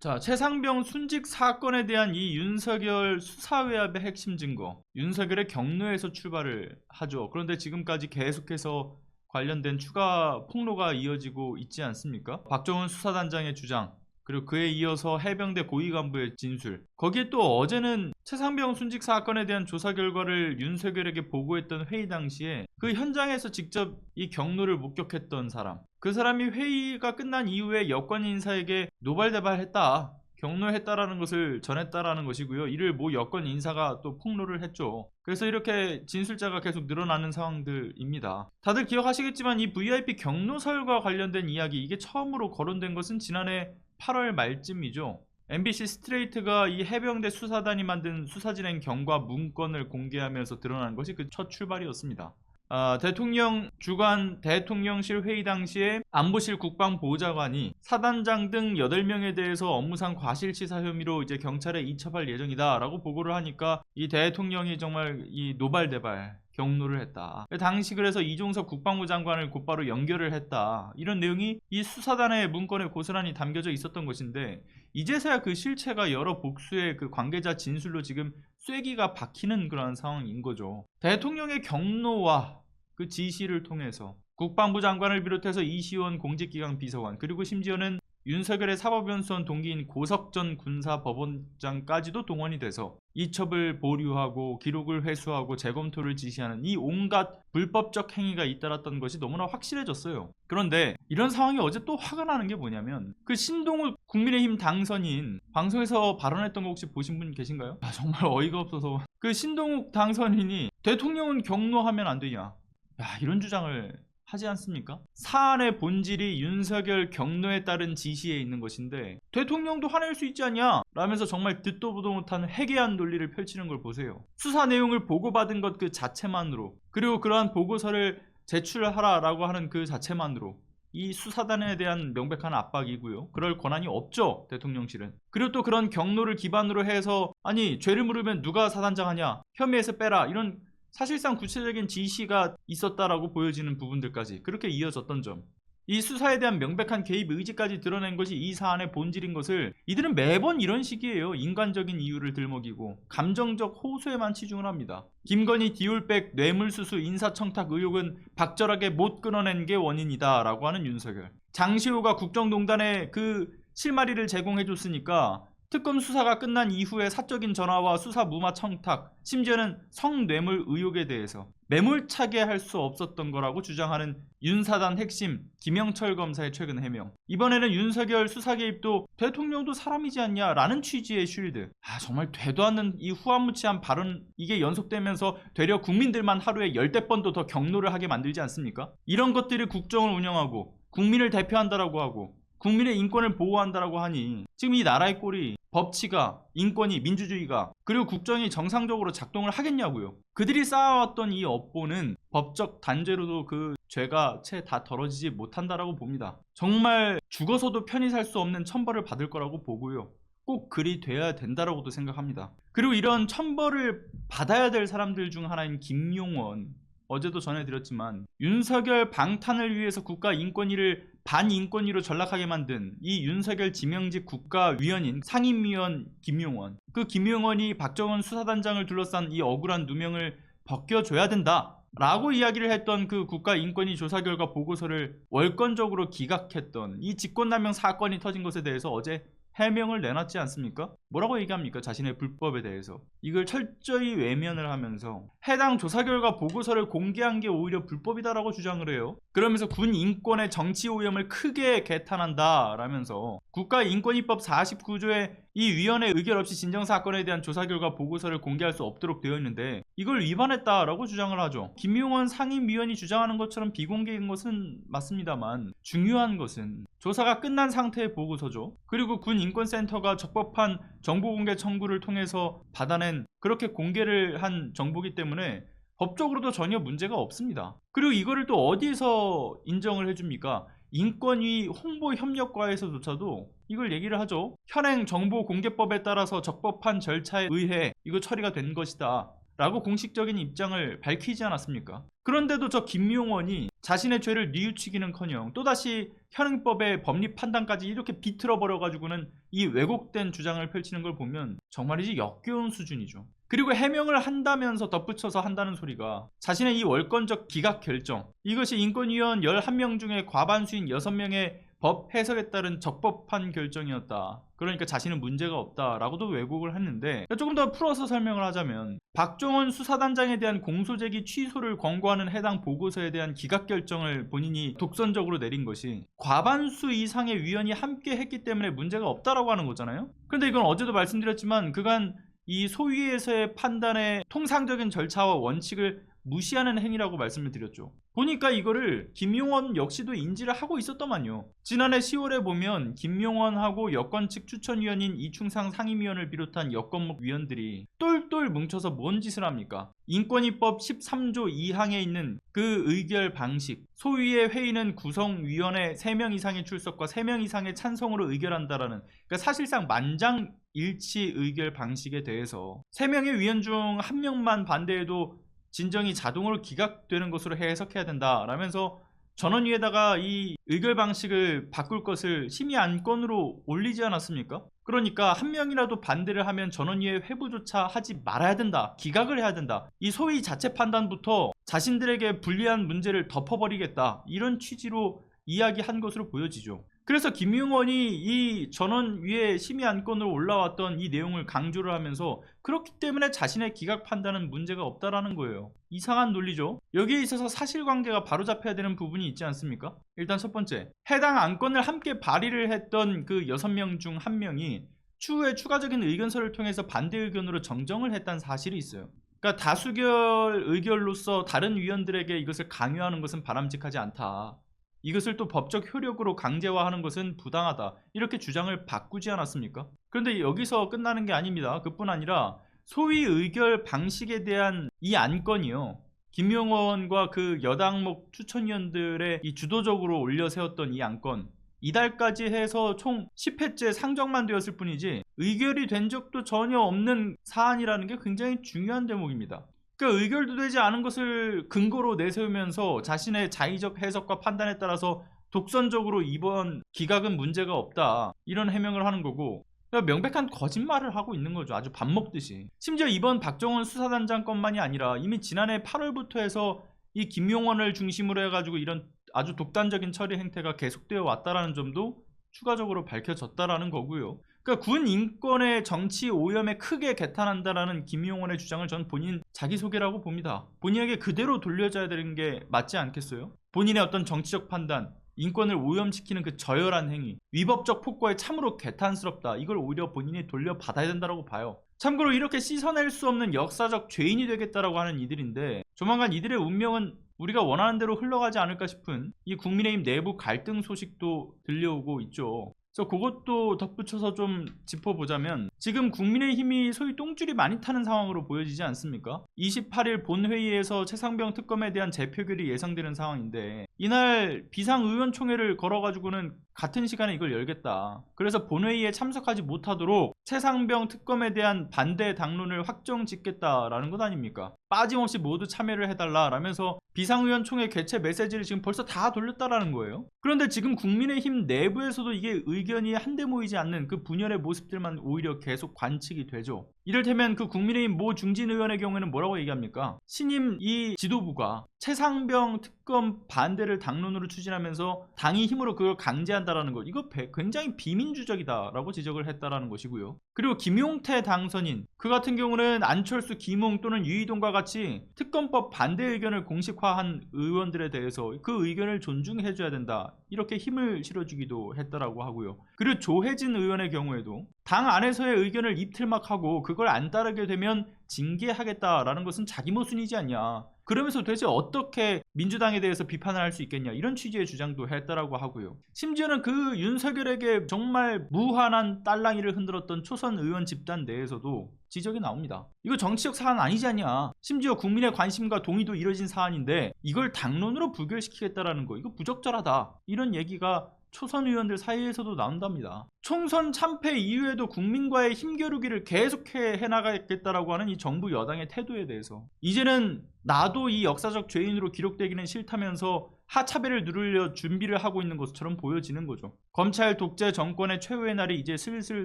자, 최상병 순직 사건에 대한 이 윤석열 수사외압의 핵심 증거. 윤석열의 경로에서 출발을 하죠. 그런데 지금까지 계속해서 관련된 추가 폭로가 이어지고 있지 않습니까? 박정훈 수사단장의 주장, 그리고 그에 이어서 해병대 고위 간부의 진술. 거기에 또 어제는 최상병 순직 사건에 대한 조사 결과를 윤석열에게 보고했던 회의 당시에 그 현장에서 직접 이 경로를 목격했던 사람. 그 사람이 회의가 끝난 이후에 여권 인사에게 노발대발했다. 경로했다라는 것을 전했다라는 것이고요. 이를 모 여권 인사가 또 폭로를 했죠. 그래서 이렇게 진술자가 계속 늘어나는 상황들입니다. 다들 기억하시겠지만 이 VIP 경로설과 관련된 이야기 이게 처음으로 거론된 것은 지난해 8월 말쯤이죠. MBC 스트레이트가 이 해병대 수사단이 만든 수사진행 경과 문건을 공개하면서 드러난 것이 그 첫 출발이었습니다. 아, 대통령 주관 대통령실 회의 당시에 안보실 국방보좌관이 사단장 등 8명에 대해서 업무상 과실치사 혐의로 이제 경찰에 이첩할 예정이다 라고 보고를 하니까 이 대통령이 정말 이 노발대발 경로를 했다. 당시 그래서 이종석 국방부 장관을 곧바로 연결을 했다. 이런 내용이 이 수사단의 문건에 고스란히 담겨져 있었던 것인데 이제서야 그 실체가 여러 복수의 그 관계자 진술로 지금 쐐기가 박히는 그런 상황인 거죠. 대통령의 경로와 그 지시를 통해서 국방부 장관을 비롯해서 이시원 공직기강 비서관 그리고 심지어는 윤석열의 사법연수원 동기인 고석전 군사법원장까지도 동원이 돼서 이첩을 보류하고 기록을 회수하고 재검토를 지시하는 이 온갖 불법적 행위가 잇따랐던 것이 너무나 확실해졌어요. 그런데 이런 상황이 어제 또 화가 나는 게 뭐냐면 그 신동욱 국민의힘 당선인 방송에서 발언했던 거 혹시 보신 분 계신가요? 아, 정말 어이가 없어서 그 신동욱 당선인이 대통령은 경로하면 안 되냐? 야, 이런 주장을 하지 않습니까? 사안의 본질이 윤석열 경로에 따른 지시에 있는 것인데 대통령도 화낼 수 있지 않냐? 라면서 정말 듣도 보도 못한 해괴한 논리를 펼치는 걸 보세요. 수사 내용을 보고받은 것 그 자체만으로 그리고 그러한 보고서를 제출하라 라고 하는 그 자체만으로 이 수사단에 대한 명백한 압박이고요. 그럴 권한이 없죠, 대통령실은. 그리고 또 그런 경로를 기반으로 해서 아니 죄를 물으면 누가 사단장 하냐, 혐의에서 빼라 이런 사실상 구체적인 지시가 있었다라고 보여지는 부분들까지 그렇게 이어졌던 점. 이 수사에 대한 명백한 개입 의지까지 드러낸 것이 이 사안의 본질인 것을 이들은 매번 이런 식이에요. 인간적인 이유를 들먹이고 감정적 호소에만 치중을 합니다. 김건희 디올백 뇌물수수 인사청탁 의혹은 박절하게 못 끊어낸 게 원인이다 라고 하는 윤석열. 장시호가 국정농단에 그 실마리를 제공해줬으니까 특검 수사가 끝난 이후에 사적인 전화와 수사 무마 청탁, 심지어는 성뇌물 의혹에 대해서 매몰차게 할 수 없었던 거라고 주장하는 윤사단 핵심 김영철 검사의 최근 해명. 이번에는 윤석열 수사 개입도 대통령도 사람이지 않냐라는 취지의 쉴드. 아 정말 되도 않는 이 후한무치한 발언 이게 연속되면서 되려 국민들만 하루에 열대 번도 더 경로를 하게 만들지 않습니까? 이런 것들이 국정을 운영하고 국민을 대표한다라고 하고 국민의 인권을 보호한다라고 하니 지금 이 나라의 꼴이 법치가 인권이 민주주의가 그리고 국정이 정상적으로 작동을 하겠냐고요. 그들이 쌓아왔던 이 업보는 법적 단죄로도 그 죄가 채 다 덜어지지 못한다라고 봅니다. 정말 죽어서도 편히 살 수 없는 천벌을 받을 거라고 보고요. 꼭 그리 돼야 된다라고도 생각합니다. 그리고 이런 천벌을 받아야 될 사람들 중 하나인 김용원 어제도 전해드렸지만 윤석열 방탄을 위해서 국가 인권위를 반인권위로 전락하게 만든 이 윤석열 지명직 국가위원인 상임위원 김용원. 그 김용원이 박정원 수사단장을 둘러싼 이 억울한 누명을 벗겨줘야 된다 라고 이야기를 했던 그 국가인권위 조사 결과 보고서를 월권적으로 기각했던 이 직권남용 사건이 터진 것에 대해서 어제 해명을 내놨지 않습니까? 뭐라고 얘기합니까? 자신의 불법에 대해서. 이걸 철저히 외면을 하면서 해당 조사 결과 보고서를 공개한 게 오히려 불법이다라고 주장을 해요. 그러면서 군 인권의 정치 오염을 크게 개탄한다 라면서 국가인권위법 49조에 이 위원회 의결 없이 진정 사건에 대한 조사 결과 보고서를 공개할 수 없도록 되어 있는데 이걸 위반했다라고 주장을 하죠. 김용원 상임위원이 주장하는 것처럼 비공개인 것은 맞습니다만 중요한 것은 조사가 끝난 상태의 보고서죠. 그리고 군 인권센터가 적법한 정보 공개 청구를 통해서 받아낸 그렇게 공개를 한 정보기 때문에 법적으로도 전혀 문제가 없습니다. 그리고 이거를 또 어디에서 인정을 해줍니까? 인권위 홍보협력과에서조차도 이걸 얘기를 하죠. 현행 정보공개법에 따라서 적법한 절차에 의해 이거 처리가 된 것이다. 라고 공식적인 입장을 밝히지 않았습니까? 그런데도 저 김용원이 자신의 죄를 뉘우치기는커녕 또다시 현행법의 법리 판단까지 이렇게 비틀어 버려가지고는 이 왜곡된 주장을 펼치는 걸 보면 정말이지 역겨운 수준이죠. 그리고 해명을 한다면서 덧붙여서 한다는 소리가 자신의 이 월권적 기각 결정 이것이 인권위원 11명 중에 과반수인 6명의 법 해석에 따른 적법한 결정이었다. 그러니까 자신은 문제가 없다라고도 왜곡을 했는데 조금 더 풀어서 설명을 하자면 박종원 수사단장에 대한 공소제기 취소를 권고하는 해당 보고서에 대한 기각 결정을 본인이 독선적으로 내린 것이 과반수 이상의 위원이 함께 했기 때문에 문제가 없다라고 하는 거잖아요. 그런데 이건 어제도 말씀드렸지만 그간 이 소위에서의 판단의 통상적인 절차와 원칙을 무시하는 행위라고 말씀을 드렸죠. 보니까 이거를 김용원 역시도 인지를 하고 있었더만요. 지난해 10월에 보면 김용원하고 여권 측 추천위원인 이충상 상임위원을 비롯한 여권목 위원들이 똘똘 뭉쳐서 뭔 짓을 합니까? 인권위법 13조 2항에 있는 그 의결 방식 소위의 회의는 구성위원회 3명 이상의 출석과 3명 이상의 찬성으로 의결한다라는 그러니까 사실상 만장일치 의결 방식에 대해서 3명의 위원 중한 명만 반대해도 진정이 자동으로 기각되는 것으로 해석해야 된다 라면서 전원위에다가 이 의결 방식을 바꿀 것을 심의 안건으로 올리지 않았습니까? 그러니까 한 명이라도 반대를 하면 전원위에 회부조차 하지 말아야 된다. 기각을 해야 된다. 이 소위 자체 판단부터 자신들에게 불리한 문제를 덮어버리겠다. 이런 취지로 이야기한 것으로 보여지죠. 그래서 김용원이 이 전원 위에 심의 안건으로 올라왔던 이 내용을 강조를 하면서 그렇기 때문에 자신의 기각 판단은 문제가 없다라는 거예요. 이상한 논리죠. 여기에 있어서 사실관계가 바로잡혀야 되는 부분이 있지 않습니까? 일단 첫 번째, 해당 안건을 함께 발의를 했던 그 6명 중한 명이 추후에 추가적인 의견서를 통해서 반대 의견으로 정정을 했다는 사실이 있어요. 그러니까 다수결 의결로서 다른 위원들에게 이것을 강요하는 것은 바람직하지 않다. 이것을 또 법적 효력으로 강제화하는 것은 부당하다. 이렇게 주장을 바꾸지 않았습니까? 그런데 여기서 끝나는 게 아닙니다. 그뿐 아니라 소위 의결 방식에 대한 이 안건이요. 김용원과 그 여당목 추천위원들의 이 주도적으로 올려 세웠던 이 안건 이달까지 해서 총 10회째 상정만 되었을 뿐이지 의결이 된 적도 전혀 없는 사안이라는 게 굉장히 중요한 대목입니다. 그러니까 의결도 되지 않은 것을 근거로 내세우면서 자신의 자의적 해석과 판단에 따라서 독선적으로 이번 기각은 문제가 없다. 이런 해명을 하는 거고 그러니까 명백한 거짓말을 하고 있는 거죠. 아주 밥 먹듯이. 심지어 이번 박정원 수사단장 건만이 아니라 이미 지난해 8월부터 해서 이 김용원을 중심으로 해가지고 이런 아주 독단적인 처리 행태가 계속되어 왔다라는 점도 추가적으로 밝혀졌다라는 거고요 그러니까 군 인권의 정치 오염에 크게 개탄한다라는 김용원의 주장을 전 본인 자기소개라고 봅니다. 본인에게 그대로 돌려줘야 되는 게 맞지 않겠어요? 본인의 어떤 정치적 판단, 인권을 오염시키는 그 저열한 행위, 위법적 폭거에 참으로 개탄스럽다. 이걸 오히려 본인이 돌려받아야 된다고 봐요. 참고로 이렇게 씻어낼 수 없는 역사적 죄인이 되겠다라고 하는 이들인데 조만간 이들의 운명은 우리가 원하는 대로 흘러가지 않을까 싶은 이 국민의힘 내부 갈등 소식도 들려오고 있죠. 그래서 그것도 덧붙여서 좀 짚어보자면 지금 국민의힘이 소위 똥줄이 많이 타는 상황으로 보여지지 않습니까? 28일 본회의에서 최상병 특검에 대한 재표결이 예상되는 상황인데 이날 비상의원총회를 걸어가지고는 같은 시간에 이걸 열겠다. 그래서 본회의에 참석하지 못하도록 최상병 특검에 대한 반대 당론을 확정 짓겠다라는 것 아닙니까? 빠짐없이 모두 참여를 해달라라면서 비상의원 총회 개최 메시지를 지금 벌써 다 돌렸다라는 거예요. 그런데 지금 국민의힘 내부에서도 이게 의견이 한데 모이지 않는 그 분열의 모습들만 오히려 계속 관측이 되죠. 이를테면 그 국민의힘 모 중진 의원의 경우에는 뭐라고 얘기합니까? 신임 이 지도부가 최상병 특검 반대를 당론으로 추진하면서 당이 힘으로 그걸 강제한다라는 것 이거 굉장히 비민주적이다라고 지적을 했다라는 것이고요. 그리고 김용태 당선인 그 같은 경우는 안철수, 김웅 또는 유이동과 같이 특검법 반대 의견을 공식화한 의원들에 대해서 그 의견을 존중해줘야 된다 이렇게 힘을 실어주기도 했다라고 하고요. 그리고 조혜진 의원의 경우에도 당 안에서의 의견을 입틀막하고 그걸 안 따르게 되면 징계하겠다라는 것은 자기 모순이지 않냐. 그러면서 도대체 어떻게 민주당에 대해서 비판을 할 수 있겠냐 이런 취지의 주장도 했다라고 하고요. 심지어는 그 윤석열에게 정말 무한한 딸랑이를 흔들었던 초선 의원 집단 내에서도 지적이 나옵니다. 이거 정치적 사안 아니지 않냐. 심지어 국민의 관심과 동의도 이뤄진 사안인데 이걸 당론으로 부결시키겠다라는 거 이거 부적절하다. 이런 얘기가 초선 의원들 사이에서도 나온답니다. 총선 참패 이후에도 국민과의 힘겨루기를 계속해 해나가겠다라고 하는 이 정부 여당의 태도에 대해서 이제는 나도 이 역사적 죄인으로 기록되기는 싫다면서 하차배를 누르려 준비를 하고 있는 것처럼 보여지는 거죠. 검찰 독재 정권의 최후의 날이 이제 슬슬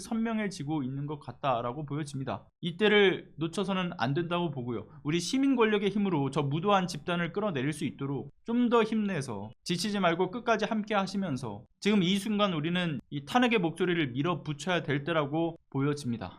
선명해지고 있는 것 같다라고 보여집니다. 이때를 놓쳐서는 안 된다고 보고요. 우리 시민 권력의 힘으로 저 무도한 집단을 끌어내릴 수 있도록 좀 더 힘내서 지치지 말고 끝까지 함께 하시면서 지금 이 순간 우리는 이 탄핵의 목소리를 밀어붙여야 될 때라고 보여집니다.